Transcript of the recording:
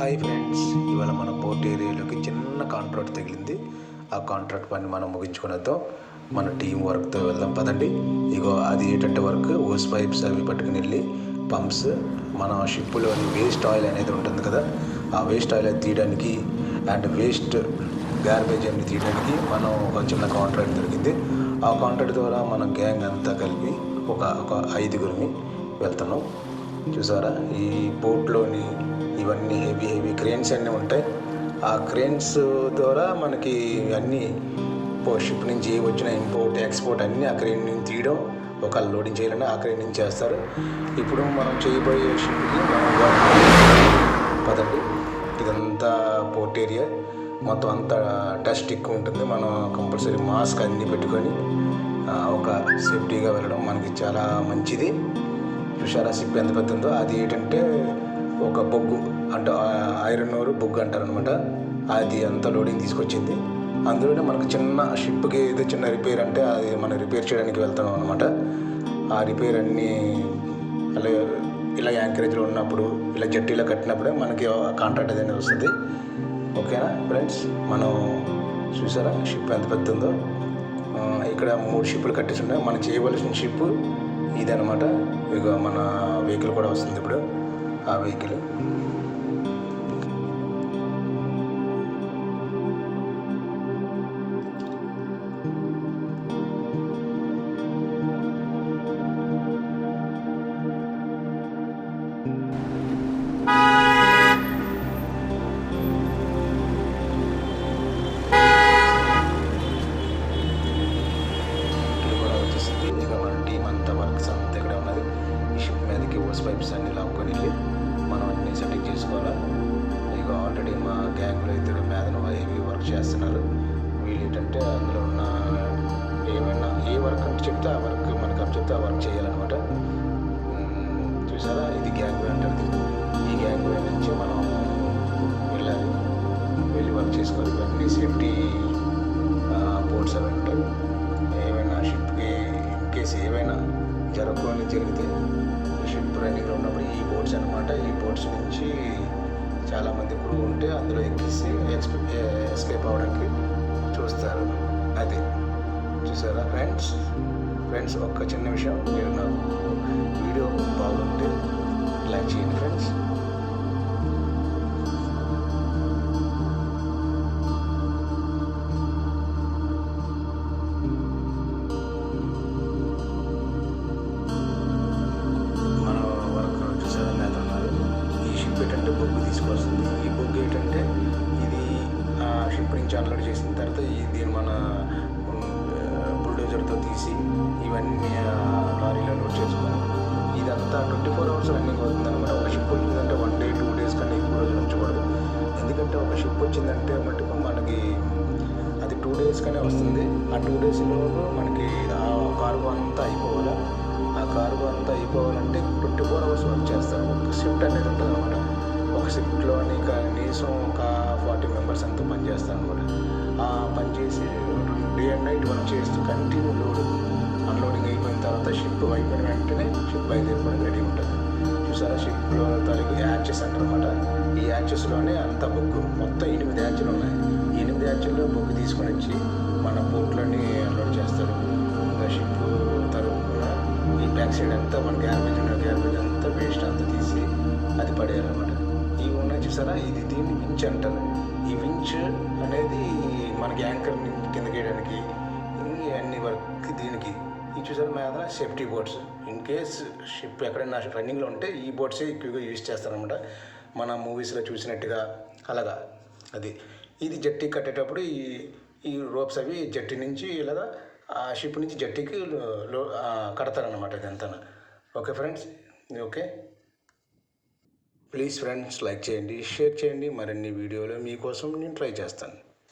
Hi friends ఇవాళ మన port ఏరియాలోకి చిన్న కాంట్రాక్ట్ తగిలింది. ఆ కాంట్రాక్ట్ పని మనం ముగించుకున్నతో మన టీం వర్క్తో వెళ్దాం. పదండి. ఇగో అది ఏంటంటే వర్క్ ఓస్ పైప్స్ అవి పట్టుకుని వెళ్ళి పంప్స్ మన షిప్లోని వేస్ట్ ఆయిల్ అనేది ఉంటుంది కదా ఆ వేస్ట్ ఆయిల్ తీయడానికి అండ్ వేస్ట్ గార్బేజ్ అన్ని తీయడానికి మనం ఒక చిన్న కాంట్రాక్ట్ దొరికింది. ఆ కాంట్రాక్ట్ ద్వారా మన గ్యాంగ్ అంతా కలిపి ఒక ఒక ఐదుగురిని వెళ్తున్నాం. చూసారా? ఈ బోట్లోని ఇవన్నీ హెవీ హెవీ క్రేన్స్ అన్నీ ఉంటాయి. ఆ క్రేన్స్ ద్వారా మనకి అన్నీ షిప్ నుంచి వచ్చిన ఇంపోర్ట్ ఎక్స్పోర్ట్ అన్నీ ఆ క్రేన్ నుంచి తీయడం ఒక లోడింగ్ చేయాలని ఆ క్రేన్ నుంచి చేస్తారు. ఇప్పుడు మనం చేయబోయే షిప్కి మనం పదండి. ఇదంతా పోర్ట్ ఏరియా. మొత్తం అంతా డస్ట్ ఎక్కువ ఉంటుంది. మనం కంపల్సరీ మాస్క్ అన్నీ పెట్టుకొని ఒక సేఫ్టీగా వెళ్ళడం మనకి చాలా మంచిది. చూసారా సిప్ ఎంత పెద్ద ఉందో అది ఏంటంటే ఒక బొగ్గు అంటే ఐరన్ ఓరు బొగ్గు అంటారు అనమాట అది అంత లోడింగ్ తీసుకొచ్చింది. అందులోనే మనకు చిన్న షిప్కి ఏదో చిన్న రిపేర్ అంటే అది మనం రిపేర్ చేయడానికి వెళ్తున్నాం అనమాట. ఆ రిపేర్ అన్నీ అలా ఇలా యాంకరేజ్లో ఉన్నప్పుడు ఇలా జట్టీలో కట్టినప్పుడే మనకి కాంట్రాక్ట్ అనేది వస్తుంది. ఓకేనా ఫ్రెండ్స్? మనం చూసారా షిప్ ఎంత పెద్ద ఉందో ఇక్కడ మూడు షిప్పులు కట్టేసి ఉన్నాయి. మనం చేయవలసిన షిప్ ఇదనమాట ఇక మన వెహికల్ కూడా వస్తుంది ఇప్పుడు. ఆ వెహికల్ వెహికల్. గ్యాంగ్లో అయితే మేదన హెవీ వర్క్ చేస్తున్నారు? వీళ్ళు ఏంటంటే అందులో ఉన్న ఏమైనా ఏ వర్క్ అంటే చెప్తే ఆ వర్క్ మనకు అప్ చెప్తే ఆ వర్క్ చేయాలన్నమాట. చూసారా? ఇది గ్యాంగ్ వే అంటారు ఈ గ్యాంగ్ నుంచి మనం వెళ్ళాలి. వెళ్ళి వర్క్ చేసుకోవాలి. ఇవన్నీ సేఫ్టీ బోర్డ్స్ అవి ఉంటాయి. ఏమైనా షిప్కి ఇన్ కేసు ఏమైనా జరగకుండా జరిగితే షిప్ రన్నింగ్లో ఉన్నప్పుడు ఈ బోట్స్ అనమాట ఈ బోట్స్ నుంచి చాలామంది ఇప్పుడు ఉంటే అందులో ఎక్కిసి ఎక్స్పెక్ట్ ఎస్కేప్ అవ్వడానికి చూస్తారు. అది చూసారా ఫ్రెండ్స్? ఫ్రెండ్స్ ఒక్క చిన్న విషయం మీరు నాకు వీడియో బాగుంటే బొగ్గు తీసుకొస్తుంది ఈ బొగ్గు ఏంటంటే ఇది ఆ షిప్ నుంచి అన్లోడ్ చేసిన తర్వాత ఈ దీన్ని మన బుల్డోజర్తో తీసి ఇవన్నీ లారీలో లోడ్ చేసుకొని ఇదంతా ట్వంటీ ఫోర్ అవర్స్ రన్నింగ్ అవుతుంది అనమాట ఒక షిప్ వచ్చిందంటే వన్ డే టూ డేస్ కన్నా ఎక్కువ రోజులు ఉంచకూడదు. ఎందుకంటే ఒక షిప్ వచ్చిందంటే మటుకు మనకి అది టూ డేస్గానే వస్తుంది. ఆ టూ డేస్లో మనకి ఆ కార్గో అంతా అయిపోవాలి? ఆ కార్గో అంతా అయిపోవాలంటే ట్వంటీ ఫోర్ అవర్స్ వర్క్ చేస్తారు. ఒక షిఫ్ట్ అనేది ఉంటుంది అనమాట ఒక షిఫ్ట్లోని కనీసం ఒక ఫార్టీ మెంబర్స్ అంతా పని కూడా. అనమాట ఆ పని చేసి డే అండ్ నైట్ వర్క్ చేస్తూ కంటిన్యూ లోడ్. అన్లోడింగ్ అయిపోయిన తర్వాత షిప్ అయిపోయిన వెంటనే షిప్ బయలుదేరిపోవడం రెడీ ఉంటుంది. చూసారా? షిప్లో తాలూకు యాచెస్ అంటారనమాట ఈ యాచెస్లోనే అంత బుక్ మొత్తం ఎనిమిది యాచ్లు ఉన్నాయి. ఎనిమిది యాచ్ల్లో బుక్ తీసుకొని వచ్చి మన బోట్లోని అన్లోడ్ చేస్తారు. ఇంకా షిప్ తరపున ఈ బ్యాక్ సైడ్ అంతా మన గ్యారేజ్ ఉన్న గ్యారేజ్ అంతా వేస్ట్ అంతా తీసి అది పడేయాలన్నమాట. ఈ ఉన్నాయి చూసారా? ఇది దీన్ని వించ్ అంటారు. ఈ వించ్ అనేది మనకి యాంకర్ కింద గీయడానికి అన్ని వర్క్ దీనికి. ఈ చూసారా మీద safety boards. In case ship ఎక్కడైనా రన్నింగ్లో ఉంటే ఈ బోర్డ్సే ఎక్కువగా యూజ్ చేస్తారనమాట మన మూవీస్లో చూసినట్టుగా అలాగా. అది. ఇది జట్టి కట్టేటప్పుడు ఈ ఈ రోప్స్ అవి జట్టి నుంచి ఇలాగా ఆ షిప్ నుంచి జట్టికి లో- కడతారనమాట ఇదంతా okay friends? Okay. Please friends like చేయండి షేర్ చేయండి. మరిన్ని వీడియోలు మీకోసం నేను ట్రై చేస్తాను.